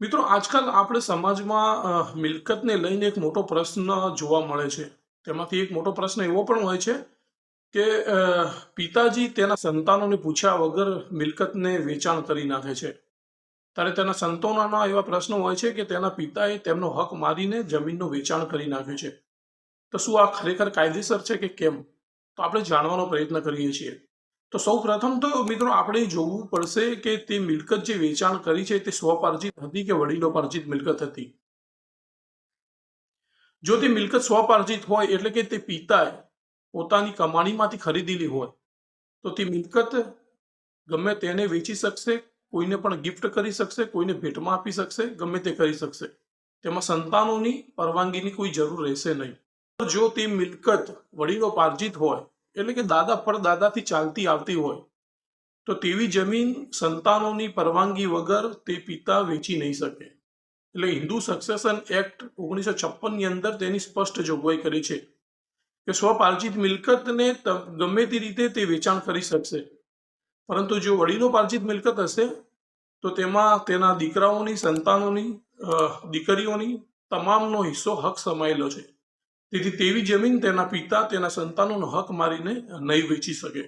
મિત્રો, આજકાલ આપણે સમાજમાં મિલકતને લઈને એક મોટો પ્રશ્ન જોવા મળે છે. તેમાંથી એક મોટો પ્રશ્ન એવો પણ હોય છે કે પિતાજી તેના સંતાનોને પૂછ્યા વગર મિલકતને વેચાણ કરી નાખે છે. ત્યારે તેના સંતાનોના એવા પ્રશ્નો હોય છે કે તેના પિતાએ તેમનો હક મારીને જમીનનું વેચાણ કરી નાખ્યું છે. તો શું આ ખરેખર કાયદેસર છે કે કેમ? તો આપણે જાણવાનો પ્રયત્ન કરીએ છીએ. તો સૌ પ્રથમ તો મિત્રો આપણે જોવું પડશે કે તે મિલકત જે વેચાણ કરી છે તે સ્વપાર્જિત હતી કે વડીલોપાર્જિત મિલકત હતી? જો તે મિલકત સ્વપાર્જિત હોય એટલે કે તે પિતાએ પોતાની કમાણીમાંથી ખરીદેલી હોય, તો તે મિલકત ગમે તેને વેચી શકશે, કોઈને પણ ગિફ્ટ કરી શકશે, કોઈને ભેટમાં આપી શકશે, ગમે તે કરી શકશે. તેમાં સંતાનોની પરવાનગીની કોઈ જરૂર રહેશે નહીં. જો તે મિલકત વડીલોપાર્જિત હોય એટલે કે દાદા પરદાદાથી ચાલતી આવતી હોય, તો તેવી જમીન સંતાનોની પરવાનગી વગર તે પિતા વેચી નહીં શકે. એટલે હિન્દુ સક્સેશન એક્ટ ઓગણીસો છપ્પનની અંદર તેની સ્પષ્ટ જોગવાઈ કરી છે કે સ્વપાર્જિત મિલકતને ગમે તે રીતે તે વેચાણ કરી શકશે. પરંતુ જો વડીલોપાર્જિત મિલકત હશે, તો તેમાં તેના દીકરાઓની, સંતાનોની દીકરીઓની તમામનો હિસ્સો હક સમાયેલો છે. તેથી તેવી જમીન તેના પિતા, તેના સંતાનોનો હક મારીને નહીં વેચી શકે.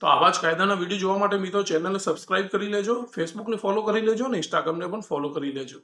તો આવા જ કાયદાના વીડિયો જોવા માટે મિત્રો ચેનલને સબસ્ક્રાઇબ કરી લેજો ફેસબુકને ફોલો કરી લેજો અને ઇન્સ્ટાગ્રામને પણ ફોલો કરી લેજો.